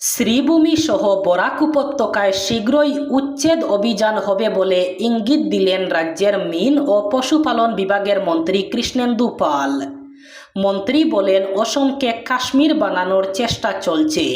শ্রীভূমি সহ বরাক উপত্যকায় শীঘ্রই উচ্ছেদ অভিযান হবে বলে ইঙ্গিত দিলেন রাজ্যের মিন ও পশুপালন বিভাগের মন্ত্রী কৃষ্ণেন্দু পাল। মন্ত্রী বলেন, অসমকে কাশ্মীর বানানোর চেষ্টা চলছে।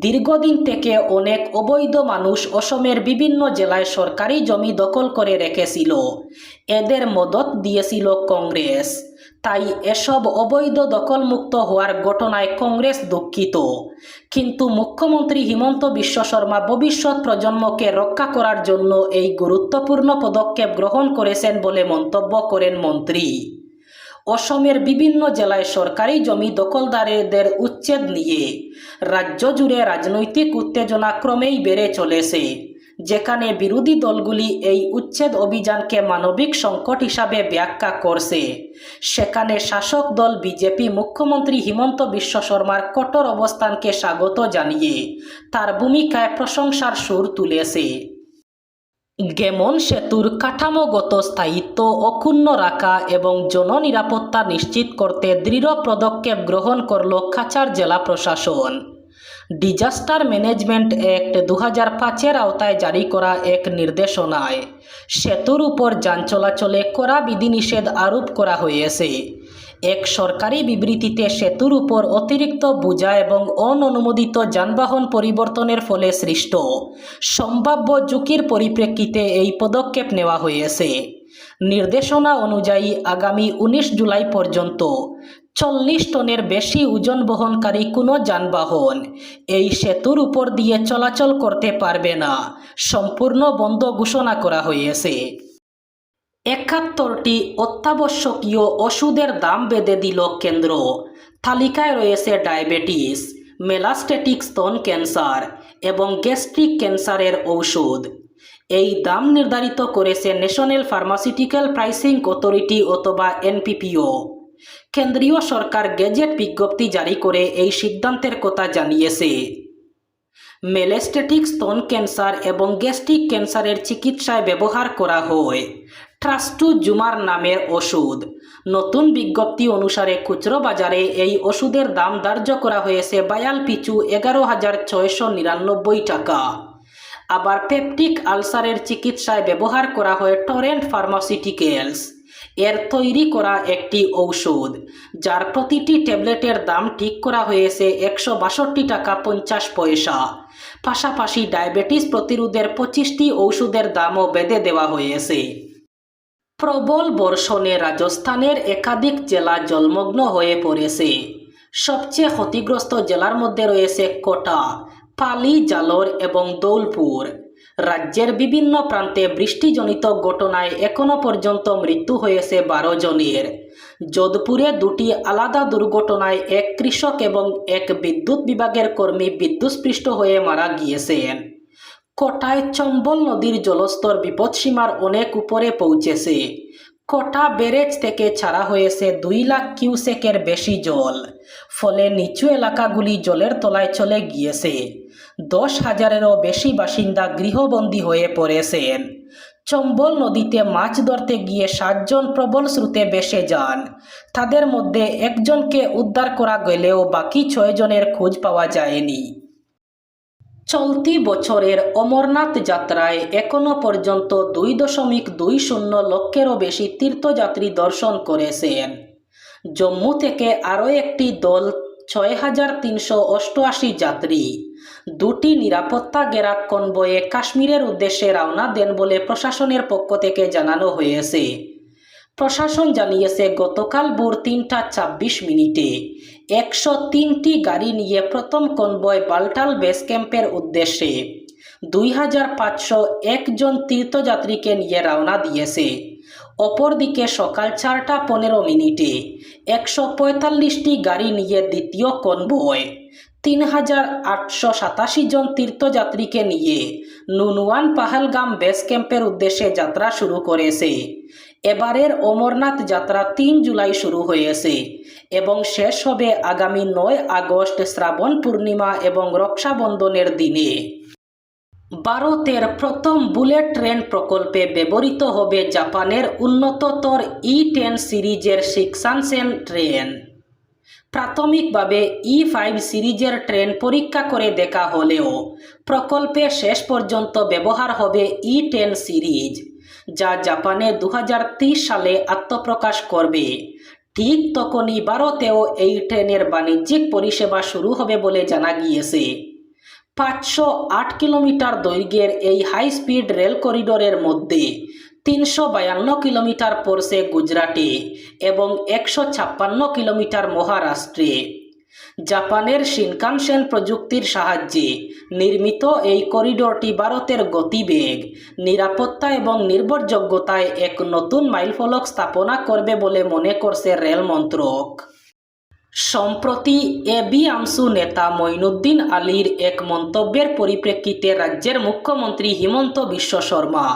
দীর্ঘদিন থেকে অনেক অবৈধ মানুষ অসমের বিভিন্ন জেলায় সরকারি জমি দখল করে রেখেছিল। এদের মদত দিয়েছিল কংগ্রেস। তাই এসব অবৈধ দখলমুক্ত হওয়ার ঘটনায় কংগ্রেস দুঃখিত। কিন্তু মুখ্যমন্ত্রী হিমন্ত বিশ্ব শর্মা ভবিষ্যৎ প্রজন্মকে রক্ষা করার জন্য এই গুরুত্বপূর্ণ পদক্ষেপ গ্রহণ করেছেন বলে মন্তব্য করেন মন্ত্রী। অসমের বিভিন্ন জেলায় সরকারি জমি দখলদারদের উচ্ছেদ নিয়ে রাজ্য জুড়ে রাজনৈতিক উত্তেজনা ক্রমেই বেড়ে চলেছে। যেখানে বিরোধী দলগুলি এই উচ্ছেদ অভিযানকে মানবিক সংকট হিসাবে ব্যাখ্যা করছে। সেখানে শাসক দল বিজেপি মুখ্যমন্ত্রী হিমন্ত বিশ্ব শর্মার কঠোর অবস্থানকে স্বাগত জানিয়ে তার ভূমিকায় প্রশংসার সুর তুলেছে। গেমন সেতুর কাঠামোগত স্থায়িত্ব অক্ষুণ্ণ রাখা এবং জননিরাপত্তা নিশ্চিত করতে দৃঢ় পদক্ষেপ গ্রহণ করল কাছাড় জেলা প্রশাসন। ডিজাস্টার ম্যানেজমেন্ট অ্যাক্ট দু হাজার পাঁচের আওতায় জারি করা এক নির্দেশনায় সেতুর উপর যান চলাচলে করা বিধিনিষেধ আরোপ করা হয়েছে। এক সরকারি বিবৃতিতে সেতুর উপর অতিরিক্ত বোঝা এবং অননুমোদিত যানবাহন পরিবর্তনের ফলে সৃষ্ট সম্ভাব্য ঝুঁকির পরিপ্রেক্ষিতে এই পদক্ষেপ নেওয়া হয়েছে। নির্দেশনা অনুযায়ী আগামী উনিশ জুলাই পর্যন্ত চল্লিশ টনের বেশি ওজন বহনকারী কোনো যানবাহন এই সেতুর উপর দিয়ে চলাচল করতে পারবে না, সম্পূর্ণ বন্ধ ঘোষণা করা হয়েছে। একাত্তরটি অত্যাবশ্যকীয় ওষুধের দাম বেঁধে দিল কেন্দ্র। তালিকায় রয়েছে ডায়াবেটিস, মেলাস্টেটিক স্তন ক্যান্সার এবং গ্যাস্ট্রিক ক্যান্সারের ঔষধ। এই দাম নির্ধারিত করেছে ন্যাশনাল ফার্মাসিউটিক্যাল প্রাইসিং অথরিটি অথবা এনপিপিও। কেন্দ্রীয় সরকার গেজেট বিজ্ঞপ্তি জারি করে এই সিদ্ধান্তের কথা জানিয়েছে। মেলেস্টেটিক স্তন ক্যান্সার এবং গ্যাস্ট্রিক ক্যান্সারের চিকিৎসায় ব্যবহার করা হয়। ট্রাস্টু জুমার নামের ওষুধ। নতুন বিজ্ঞপ্তি অনুসারে খুচরো বাজারে এই ওষুধের দাম ধার্য করা হয়েছে বায়াল পিছু এগারো হাজার ছয়শো নিরানব্বই টাকা। আবার পেপটিক আলসারের চিকিৎসায় ব্যবহার করা হয় টরেন্ট ফার্মাসিউটিক্যালস। এর তৈরি করা একটি ঔষধ, যার প্রতিটি ট্যাবলেটের দাম ঠিক করা হয়েছে একশো বাষট্টি টাকা পঞ্চাশ পয়সা। পাশাপাশি ডায়াবেটিস প্রতিরোধের পঁচিশটি ঔষধের দামও বেঁধে দেওয়া হয়েছে। প্রবল বর্ষণে রাজস্থানের একাধিক জেলা জলমগ্ন হয়ে পড়েছে। সবচেয়ে ক্ষতিগ্রস্ত জেলার মধ্যে রয়েছে কোটা, পালি, জালোর এবং দৌলপুর। রাজ্যের বিভিন্ন প্রান্তে বৃষ্টিজনিত ঘটনায় এখনও পর্যন্ত মৃত্যু হয়েছে বারো জনের। যোধপুরে দুটি আলাদা দুর্ঘটনায় এক কৃষক এবং এক বিদ্যুৎ বিভাগের কর্মী বিদ্যুৎস্পৃষ্ট হয়ে মারা গিয়েছেন। কোটায় চম্বল নদীর জলস্তর বিপদসীমার অনেক উপরে পৌঁছেছে। কোটা ব্যারেজ থেকে ছাড়া হয়েছে দুই লাখ কিউসেকের বেশি জল। ফলে নিচু এলাকাগুলি জলের তলায় চলে গিয়েছে। দশ হাজারেরও বেশি বাসিন্দা গৃহবন্দী হয়ে পড়েছেন চম্বল নদীতে মাছ ধরতে গিয়ে সাতজন প্রবল স্রোতে বেসে যান। তাদের মধ্যে একজনকে উদ্ধার করা গেলেও বাকি ছয়জনের খোঁজ পাওয়া যায়নি। চলতি বছরের অমরনাথ যাত্রায় এখনও পর্যন্ত দুই দশমিক দুই শূন্য লক্ষেরও বেশি তীর্থযাত্রী দর্শন করেছেন। জম্মু থেকে আরও একটি দল ছয় হাজার তিনশো অষ্টআশি যাত্রী। দুটি নিরাপত্তা গেরা কনবয়ে কাশ্মীরের উদ্দেশ্যে রওনা দেন বলে প্রশাসনের পক্ষ থেকে জানানো হয়েছে। প্রশাসন জানিয়েছে, গতকাল ভোর তিনটা ছাব্বিশ মিনিটে একশো তিনটি গাড়ি নিয়ে প্রথম কনবয় বাল্টাল বেস ক্যাম্পের উদ্দেশ্যে দুই হাজার পাঁচশো একজন তীর্থযাত্রীকে নিয়ে রওনা দিয়েছে। অপরদিকে সকাল চারটা পনেরো মিনিটে একশো পঁয়তাল্লিশটি গাড়ি নিয়ে দ্বিতীয় কনবয় তিন হাজার আটশো সাতাশি জন তীর্থযাত্রীকে নিয়ে নুনওয়ান পাহালগাম বেস ক্যাম্পের উদ্দেশ্যে যাত্রা শুরু করেছে। এবারের অমরনাথ যাত্রা তিন জুলাই শুরু হয়েছে এবং শেষ হবে আগামী নয় আগস্ট শ্রাবণ পূর্ণিমা এবং রক্ষাবন্ধনের দিনে। ভারতের প্রথম বুলেট ট্রেন প্রকল্পে ব্যবহৃত হবে জাপানের উন্নততর ই টেন সিরিজের শিক্সানসেন ট্রেন। প্রাথমিকভাবে ই ফাইভ সিরিজের ট্রেন পরীক্ষা করে দেখা হলেও প্রকল্পে শেষ পর্যন্ত ব্যবহার হবে ই টেন সিরিজ। যা জাপানে দু হাজার ত্রিশ সালে আত্মপ্রকাশ করবে। ঠিক তখনই ভারতেও এই ট্রেনের বাণিজ্যিক পরিষেবা শুরু হবে বলে জানা গিয়েছে। পাঁচশো আট কিলোমিটার দৈর্ঘ্যের এই হাই স্পিড রেল করিডোরের মধ্যে তিনশো বায়ান্ন কিলোমিটার পড়ছে গুজরাটে এবং একশো ছাপ্পান্ন কিলোমিটার মহারাষ্ট্রে। জাপানের শিনকানসেন প্রযুক্তির সাহায্যে নির্মিত এই করিডোরটি ভারতের গতিবেগ, নিরাপত্তা এবং নির্ভরযোগ্যতায় এক নতুন মাইলফলক স্থাপনা করবে বলে মনে করছে রেল মন্ত্রক। সম্প্রতি এবি আমসু নেতা মঈনুদ্দিন আলীর এক মন্তব্যের পরিপ্রেক্ষিতে রাজ্যের মুখ্যমন্ত্রী হিমন্ত বিশ্ব শর্মা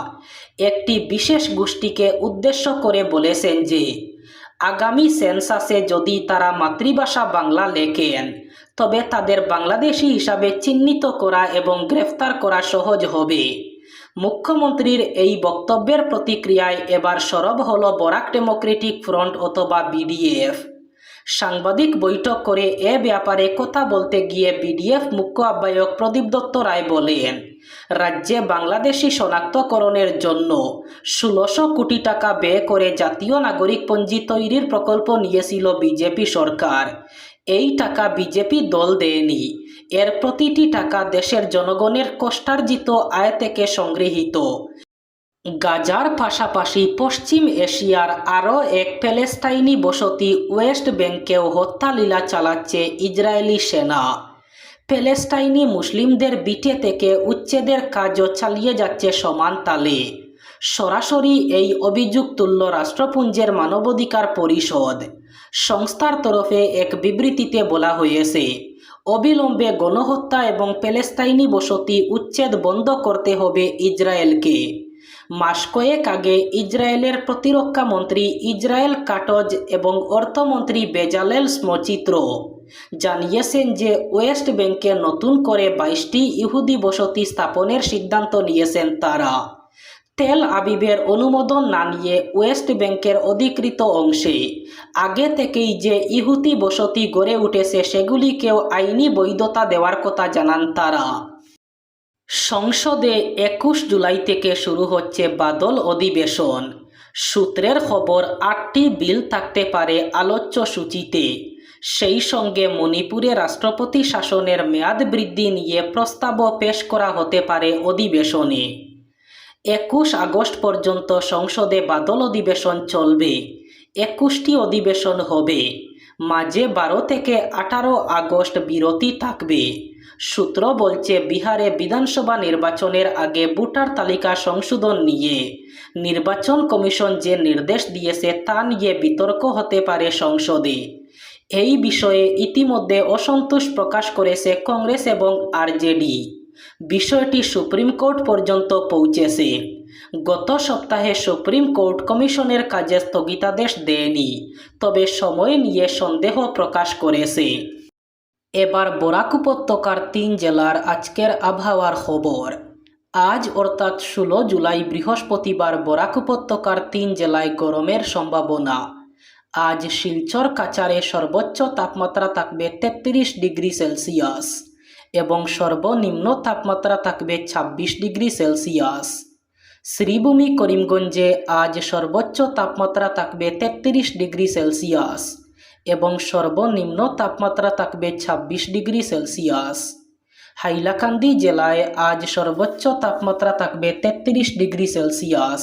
একটি বিশেষ গোষ্ঠীকে উদ্দেশ্য করে বলেছেন যে আগামী সেন্সাসে যদি তারা মাতৃভাষা বাংলা লেখেন, তবে তাদের বাংলাদেশি হিসাবে চিহ্নিত করা এবং গ্রেফতার করা সহজ হবে। মুখ্যমন্ত্রীর এই বক্তব্যের প্রতিক্রিয়ায় এবার সরব হল বরাক ডেমোক্রেটিক ফ্রন্ট অথবা বিডিএফ। সাংবাদিক বৈঠক করে এ ব্যাপারে কথা বলতে গিয়ে বিডিএফ মুখ্য আহ্বায়ক প্রদীপ দত্ত রায় বলেন রাজ্যে বাংলাদেশি শনাক্তকরণের জন্য ষোলোশো কোটি টাকা ব্যয় করে জাতীয় নাগরিক পঞ্জি তৈরির প্রকল্প নিয়েছিল বিজেপি সরকার। এই টাকা বিজেপি দল দেয়নি। এর প্রতিটি টাকা দেশের জনগণের কষ্টার্জিত আয় থেকে সংগৃহীত। গাজার পাশাপাশি পশ্চিম এশিয়ার আরও এক প্যালেস্টাইনি বসতি ওয়েস্ট ব্যাংকেও হত্যালীলা চালাচ্ছে ইসরায়েলি সেনা। প্যালেস্টাইনি মুসলিমদের বিটে থেকে উচ্ছেদের কাজও চালিয়ে যাচ্ছে সমান তালে। সরাসরি এই অভিযোগ তুলল রাষ্ট্রপুঞ্জের মানবাধিকার পরিষদ। সংস্থার তরফে এক বিবৃতিতে বলা হয়েছে, অবিলম্বে গণহত্যা এবং প্যালেস্তাইনি বসতি উচ্ছেদ বন্ধ করতে হবে ইসরায়েলকে। মাস কয়েক আগে ইসরায়েলের প্রতিরক্ষা মন্ত্রী ইসরায়েল কাটজ এবং অর্থমন্ত্রী বেজালেল স্মচিত্র জানিয়েছেন যে ওয়েস্ট ব্যাংকে নতুন করে বাইশটি ইহুদি বসতি স্থাপনের সিদ্ধান্ত নিয়েছেন তারা। তেল আবিবের অনুমোদন না নিয়ে ওয়েস্ট ব্যাংকের অধিকৃত অংশে। আগে থেকেই যে ইহুদি বসতি গড়ে উঠেছে সেগুলিকেও আইনি বৈধতা দেওয়ার কথা জানান তারা। সংসদে একুশ জুলাই থেকে শুরু হচ্ছে বাদল অধিবেশন। সূত্রের খবর, আটটি বিল থাকতে পারে আলোচ্য সূচিতে। সেই সঙ্গে মণিপুরে রাষ্ট্রপতি শাসনের মেয়াদ বৃদ্ধি নিয়ে প্রস্তাবও পেশ করা হতে পারে অধিবেশনে। একুশ আগস্ট পর্যন্ত সংসদে বাদল অধিবেশন চলবে। একুশটি অধিবেশন হবে। মাঝে বারো থেকে আঠারো আগস্ট বিরতি থাকবে। সূত্র বলছে, বিহারে বিধানসভা নির্বাচনের আগে ভোটার তালিকা সংশোধন নিয়ে নির্বাচন কমিশন যে নির্দেশ দিয়েছে তা নিয়ে বিতর্ক হতে পারে সংসদে। এই বিষয়ে ইতিমধ্যে অসন্তোষ প্রকাশ করেছে কংগ্রেস এবং আরজেডি। বিষয়টি সুপ্রিম কোর্ট পর্যন্ত পৌঁছেছে। গত সপ্তাহে সুপ্রিম কোর্ট কমিশনের কাজে স্থগিতাদেশ দেয়নি, তবে সময় নিয়ে সন্দেহ প্রকাশ করেছে। এবার বরাক উপত্যকার তিন জেলার আজকের আবহাওয়ার খবর। আজ অর্থাৎ ষোলো জুলাই বৃহস্পতিবার বরাক উপত্যকার তিন জেলায় গরমের সম্ভাবনা। আজ শিলচর কাচারে সর্বোচ্চ তাপমাত্রা থাকবে তেত্রিশ ডিগ্রি সেলসিয়াস এবং সর্বনিম্ন তাপমাত্রা থাকবে ছাব্বিশ ডিগ্রি সেলসিয়াস। শ্রীভূমি, করিমগঞ্জে আজ সর্বোচ্চ তাপমাত্রা থাকবে তেত্রিশ ডিগ্রি সেলসিয়াস এবং সর্বনিম্ন তাপমাত্রা থাকবে ছাব্বিশ ডিগ্রি সেলসিয়াস। হাইলাকান্দি জেলায় আজ সর্বোচ্চ তাপমাত্রা থাকবে তেত্রিশ ডিগ্রি সেলসিয়াস